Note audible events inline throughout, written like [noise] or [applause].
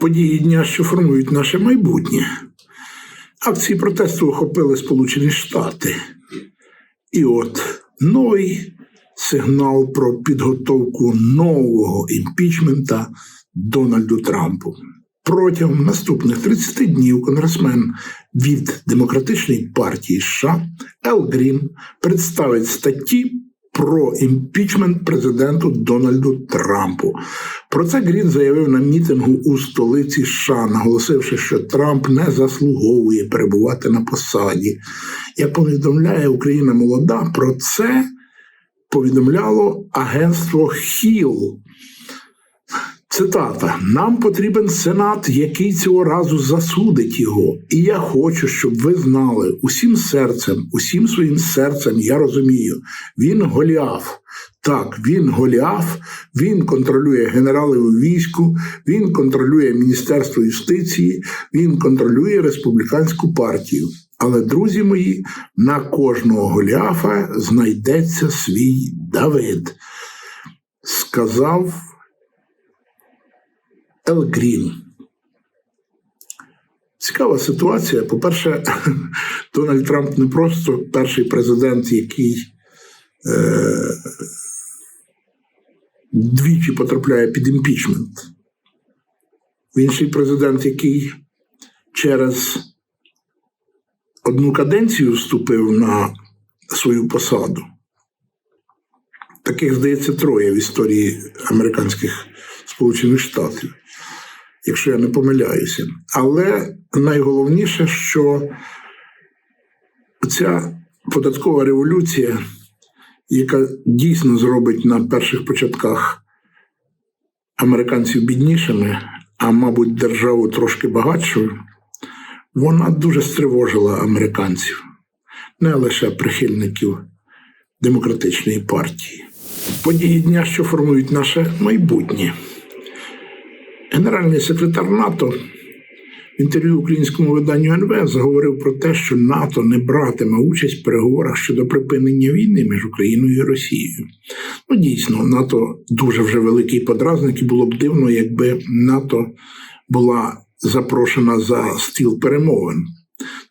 події дня, що формують наше майбутнє. Акції протесту охопили Сполучені Штати. І от новий сигнал про підготовку нового імпічмента Дональду Трампу. Протягом наступних 30 днів конгресмен від Демократичної партії США Ел Грін представить статті про імпічмент президенту Дональду Трампу. Про це Грін заявив на мітингу у столиці США, наголосивши, що Трамп не заслуговує перебувати на посаді. Як повідомляє Україна молода, про це повідомляло агентство Хіл. Цитата: нам потрібен сенат, який цього разу засудить його. І я хочу, щоб ви знали усім серцем, усім своїм серцем, я розумію, він Голіаф. Так, він Голіаф, він контролює генералів у війську, він контролює Міністерство юстиції, він контролює республіканську партію. Але, друзі мої, на кожного Голіафа знайдеться свій Давид. Сказав Ел Грін. Цікава ситуація. По-перше, [laughs] Дональд Трамп не просто перший президент, який е, двічі потрапляє під імпічмент. Він ще й президент, який через одну каденцію вступив на свою посаду. Таких, здається, троє в історії американських Сполучених Штатів якщо я не помиляюся. Але найголовніше, що ця податкова революція, яка дійсно зробить на перших початках американців біднішими, а мабуть, державу трошки багатшою, вона дуже стривожила американців, не лише прихильників демократичної партії. Події дня, що формують наше майбутнє. Генеральний секретар НАТО в інтерв'ю українському виданню НВ заговорив про те, що НАТО не братиме участь в переговорах щодо припинення війни між Україною і Росією. Ну, дійсно, НАТО дуже вже великий подразник, і було б дивно, якби НАТО була запрошена за стіл перемовин.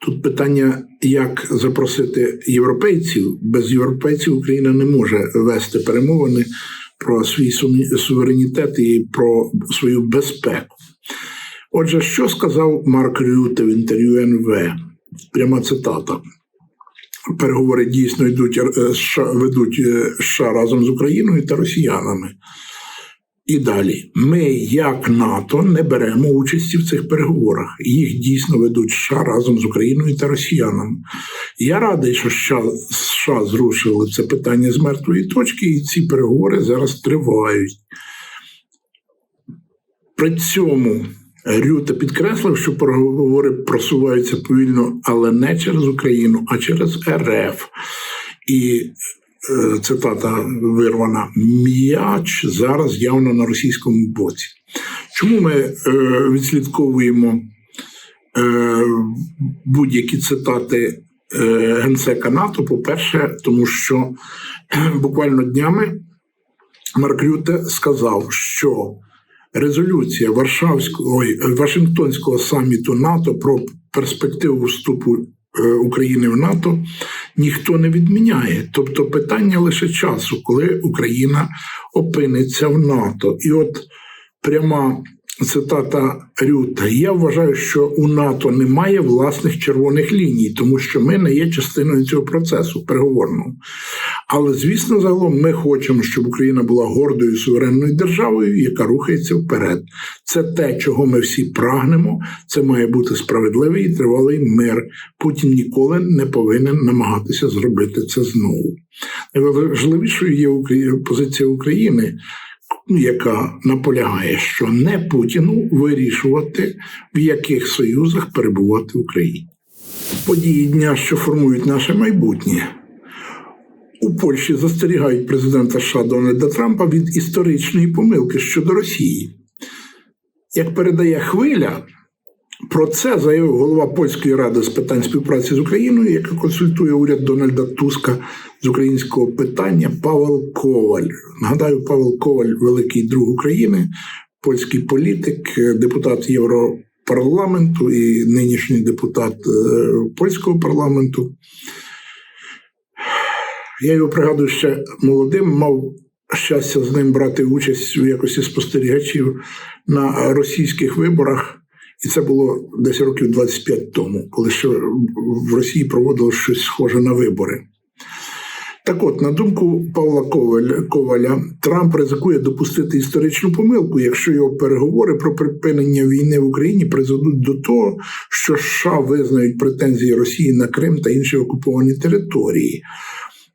Тут питання, як запросити європейців. Без європейців Україна не може вести перемовини про свій суверенітет і про свою безпеку. Отже, що сказав Марк Рюте в інтерв'ю НВ? Пряма цитата. Переговори дійсно йдуть е, ведуть е, США разом з Україною та росіянами. І далі ми, як НАТО, не беремо участі в цих переговорах. Їх дійсно ведуть США разом з Україною та росіянами. Я радий, що США зрушили це питання з мертвої точки, і ці переговори зараз тривають. При цьому Рюта підкреслив, що переговори просуваються повільно, але не через Україну, а через РФ. І цитата вирвана, м'яч зараз явно на російському боці. Чому ми е, відслідковуємо е, будь-які цитати генсека НАТО? По-перше, тому що буквально днями Марк Рюте сказав, що резолюція Варшавського Вашингтонського саміту НАТО про перспективу вступу Е, України в НАТО ніхто не відміняє. Тобто питання лише часу, коли Україна опиниться в НАТО. І от пряма цитата Рюта: я вважаю, що у НАТО немає власних червоних ліній, тому що ми не є частиною цього процесу переговорного. Але звісно, загалом ми хочемо, щоб Україна була гордою суверенною державою, яка рухається вперед. Це те, чого ми всі прагнемо. Це має бути справедливий і тривалий мир. Путін ніколи не повинен намагатися зробити це знову. Найважливішою є позиція України яка наполягає, що не Путіну вирішувати, в яких союзах перебувати в Україні. Події дня, що формують наше майбутнє. У Польщі застерігають президента США Дональда Трампа від історичної помилки щодо Росії. Як передає хвиля, Про це заявив голова польської ради з питань співпраці з Україною, яка консультує уряд Дональда Туска з українського питання Павел Коваль. Нагадаю, Павел Коваль, великий друг України, польський політик, депутат Європарламенту і нинішній депутат е, польського парламенту. Я його пригадую ще молодим, мав щастя з ним брати участь у якості спостерігачів на російських виборах. І це було десь років 25 тому, коли ще в Росії проводило щось схоже на вибори. Так от, на думку Павла Коваля, Трамп ризикує допустити історичну помилку, якщо його переговори про припинення війни в Україні призведуть до того, що США визнають претензії Росії на Крим та інші окуповані території.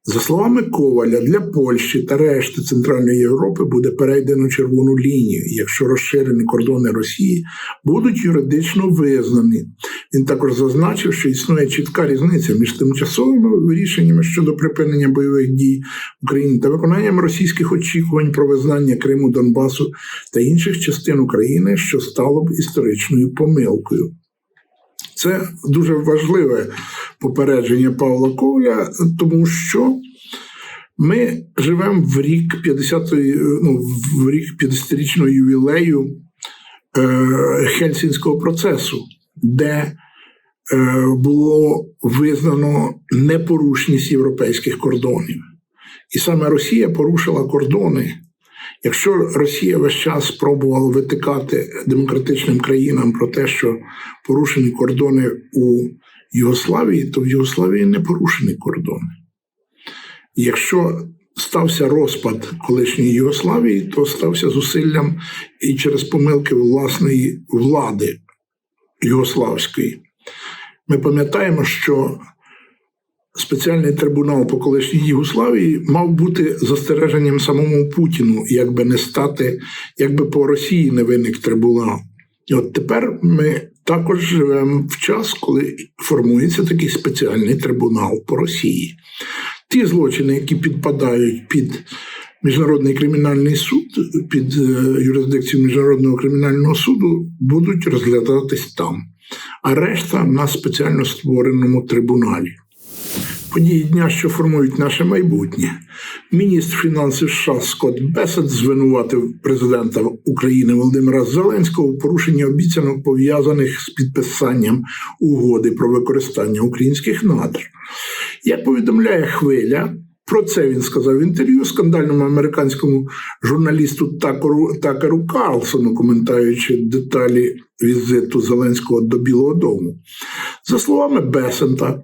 За словами Коваля, для Польщі та решти Центральної Європи буде перейдено червону лінію, якщо розширені кордони Росії будуть юридично визнані. Він також зазначив, що існує чітка різниця між тимчасовими рішеннями щодо припинення бойових дій в Україні та виконанням російських очікувань про визнання Криму, Донбасу та інших частин України, що стало б історичною помилкою. Це дуже важливе попередження Павла Ковля, тому що ми живемо в рік 50 ну, в рік 50-річного ювілею е, Хельсінського процесу, де е, було визнано непорушність європейських кордонів. І саме Росія порушила кордони. Якщо Росія весь час спробувала витикати демократичним країнам про те, що порушені кордони у Югославії, то в Югославії не порушені кордони. Якщо стався розпад колишньої Югославії, то стався зусиллям і через помилки власної влади Югославської. Ми пам'ятаємо, що спеціальний трибунал по колишній Югославії мав бути застереженням самому Путіну, якби не стати, якби по Росії не виник трибунал. І от тепер ми також живемо в час, коли формується такий спеціальний трибунал по Росії. Ті злочини, які підпадають під Міжнародний кримінальний суд, під е, юрисдикцію Міжнародного кримінального суду, будуть розглядатись там, а решта на спеціально створеному трибуналі події дня, що формують наше майбутнє. Міністр фінансів США Скотт Бесет звинуватив президента України Володимира Зеленського у порушенні обіцянок пов'язаних з підписанням угоди про використання українських надр. Як повідомляє хвиля. Про це він сказав в інтерв'ю скандальному американському журналісту Такеру, Такеру Карлсону, коментуючи деталі візиту Зеленського до Білого Дому. За словами Бесента,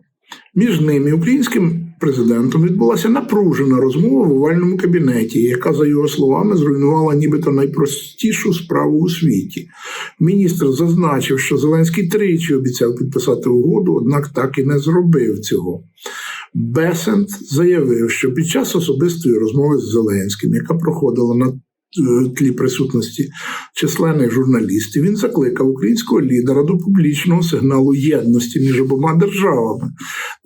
між ним і українським президентом відбулася напружена розмова в овальному кабінеті, яка, за його словами, зруйнувала нібито найпростішу справу у світі. Міністр зазначив, що Зеленський тричі обіцяв підписати угоду, однак так і не зробив цього. Бесент заявив, що під час особистої розмови з Зеленським, яка проходила на Е, тлі присутності численних журналістів, він закликав українського лідера до публічного сигналу єдності між обома державами.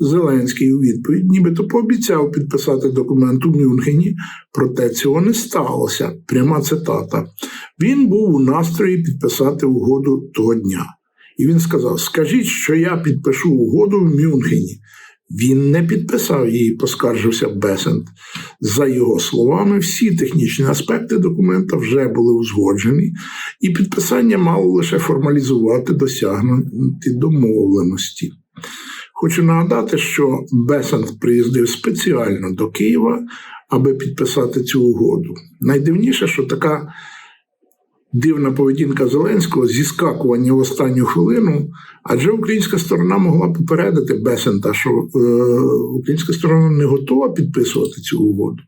Зеленський у відповідь, нібито пообіцяв підписати документ у Мюнхені, проте цього не сталося. Пряма цитата. Він був у настрої підписати угоду того дня. І він сказав: Скажіть, що я підпишу угоду в Мюнхені. Він не підписав її, поскаржився Бесент. За його словами, всі технічні аспекти документа вже були узгоджені, і підписання мало лише формалізувати досягнуті домовленості. Хочу нагадати, що Бесент приїздив спеціально до Києва, аби підписати цю угоду. Найдивніше, що така дивна поведінка Зеленського зіскакування в останню хвилину, адже українська сторона могла попередити Бесента, що е, українська сторона не готова підписувати цю угоду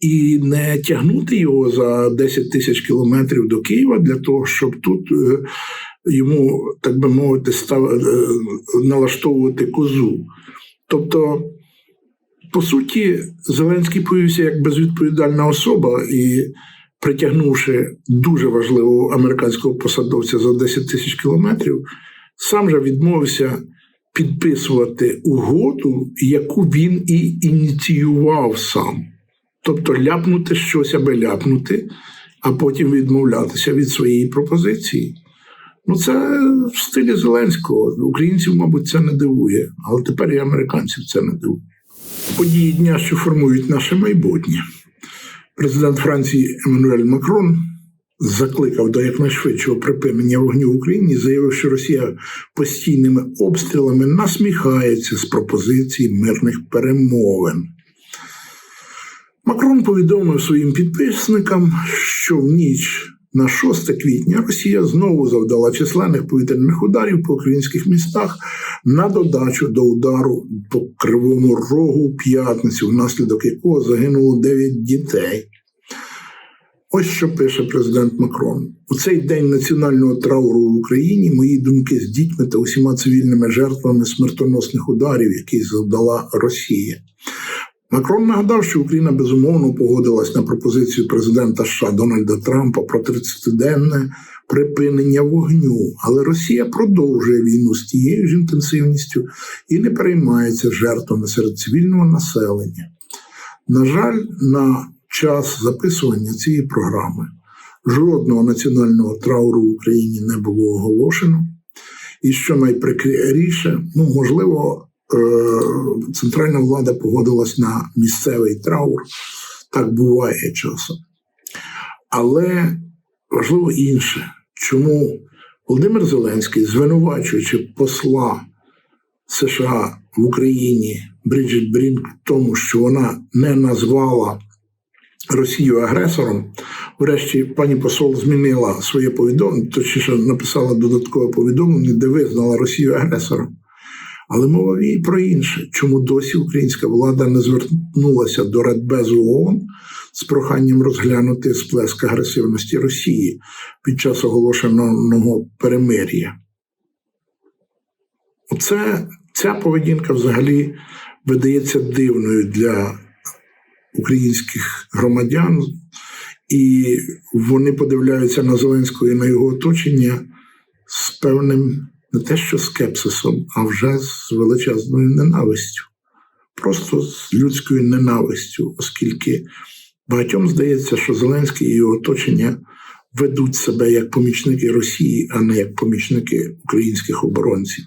і не тягнути його за 10 тисяч кілометрів до Києва для того, щоб тут. Е, Йому, так би мовити, став е, налаштовувати козу. Тобто, по суті, Зеленський появився як безвідповідальна особа, і притягнувши дуже важливого американського посадовця за 10 тисяч кілометрів, сам же відмовився підписувати угоду, яку він і ініціював сам. Тобто ляпнути щось аби ляпнути, а потім відмовлятися від своєї пропозиції. Ну, це в стилі Зеленського. Українців, мабуть, це не дивує, але тепер і американців це не дивує. Події дня, що формують наше майбутнє. Президент Франції Еммануель Макрон закликав до якнайшвидшого припинення вогню в Україні, заявив, що Росія постійними обстрілами насміхається з пропозицій мирних перемовин. Макрон повідомив своїм підписникам, що в ніч на 6 квітня Росія знову завдала численних повітряних ударів по українських містах на додачу до удару по Кривому Рогу п'ятницю, внаслідок якого загинуло 9 дітей. Ось що пише президент Макрон. У цей день національного трауру в Україні мої думки з дітьми та усіма цивільними жертвами смертоносних ударів, які завдала Росія. Макрон нагадав, що Україна безумовно погодилась на пропозицію президента США Дональда Трампа про 30-денне припинення вогню, але Росія продовжує війну з тією ж інтенсивністю і не переймається жертвами серед цивільного населення. На жаль, на час записування цієї програми жодного національного трауру в Україні не було оголошено. І що найприкріше, ну можливо, центральна влада погодилась на місцевий траур. Так буває часом. Але важливо інше, чому Володимир Зеленський, звинувачуючи посла США в Україні Бріджит Брінк в тому, що вона не назвала Росію агресором. Врешті пані посол змінила своє повідомлення, точніше написала додаткове повідомлення, де визнала Росію агресором. Але мова і про інше, чому досі українська влада не звернулася до Радбезу ООН з проханням розглянути сплеск агресивності Росії під час оголошеного перемир'я. Оце ця поведінка взагалі видається дивною для українських громадян, і вони подивляються на Зеленського і на його оточення з певним не те, що скепсисом, а вже з величезною ненавистю. Просто з людською ненавистю, оскільки багатьом здається, що Зеленський і його оточення ведуть себе як помічники Росії, а не як помічники українських оборонців.